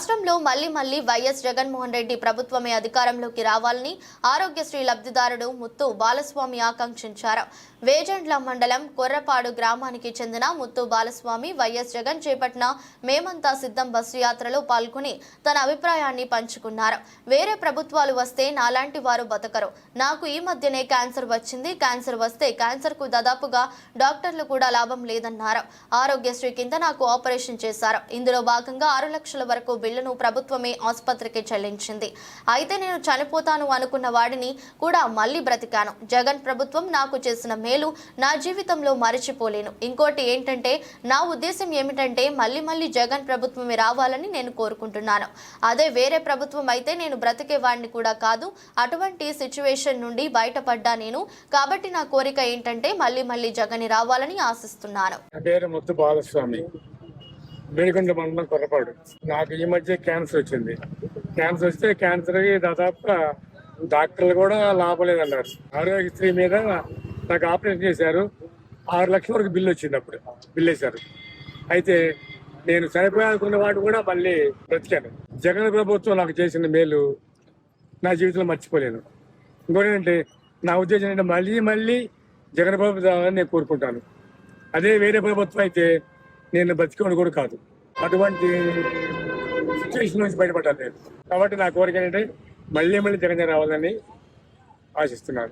రాష్ట్రంలో మళ్ళీ మళ్ళీ వైఎస్ జగన్మోహన్ రెడ్డి ప్రభుత్వమే అధికారంలోకి రావాలని ఆరోగ్యశ్రీ లబ్ధిదారుడు ముత్తు బాలస్వామి ఆకాంక్షించారు. వేజండ్ల మండలం కొర్రపాడు గ్రామానికి చెందిన ముత్తు బాలస్వామి వైఎస్ జగన్ చేపట్టిన మేమంతా సిద్ధం బస్సు యాత్రలో పాల్గొని తన అభిప్రాయాన్ని పంచుకున్నారు. వేరే ప్రభుత్వాలు వస్తే నాలాంటి వారు బతకరు. నాకు ఈ మధ్యనే క్యాన్సర్ వచ్చింది. క్యాన్సర్ వస్తే క్యాన్సర్కు దాదాపుగా డాక్టర్లు కూడా లాభం లేదన్నారు. ఆరోగ్యశ్రీ కింద నాకు ఆపరేషన్ చేశారు. ఇందులో భాగంగా ఆరు లక్షల వరకు బిల్లును ప్రభుత్వమే ఆసుపత్రికి చెల్లించింది. అయితే నేను చనిపోతాను అనుకున్న వాడిని కూడా మళ్ళీ బ్రతికాను. జగన్ ప్రభుత్వం నాకు చేసిన మేలు నా జీవితంలో మరచిపోలేను. ఇంకోటి ఏంటంటే నా ఉద్దేశం ఏమిటంటే మళ్ళీ మళ్ళీ జగన్ ప్రభుత్వమే రావాలని నేను కోరుకుంటున్నాను. అదే వేరే ప్రభుత్వం అయితే నేను బ్రతికే వాడిని కూడా కాదు అటువంటి సిచ్యువేషన్ నుండి బయటపడ్డా నేను. కాబట్టి నా కోరిక ఏంటంటే మళ్ళీ మళ్ళీ జగన్ రావాలని ఆశిస్తున్నాను. పేరు ముత్తు బాలస్వామి. మేడికొండ మండలం కొర్రపాడు. నాకు ఈ మధ్య క్యాన్సర్ వచ్చింది. క్యాన్సర్ వస్తే క్యాన్సర్ దాదాపుగా డాక్టర్లు కూడా లాభలేదన్నారు. ఆరోగ్యశ్రీ మీద నాకు ఆపరేషన్ చేశారు. ఆరు లక్షల వరకు బిల్లు వచ్చింది అప్పుడు. బిల్లు వేశారు. అయితే నేను చనిపోయాలనుకున్న వాడు కూడా మళ్ళీ బ్రతికాను. జగన్ ప్రభుత్వం నాకు చేసిన మేలు నా జీవితంలో మర్చిపోలేను. ఇంకోటి నా ఉద్దేశం ఏంటంటే మళ్ళీ మళ్ళీ జగన్ ప్రభుత్వం నేను కోరుకుంటాను. అదే వేరే ప్రభుత్వం అయితే నేను బతికోని కూడా కాదు. అటువంటి సిచ్యువేషన్ నుంచి బయటపడ్డాను నేను. కాబట్టి నా కోరిక ఏంటంటే మళ్ళీ మళ్ళీ జగన్ రావాలని ఆశిస్తున్నాను.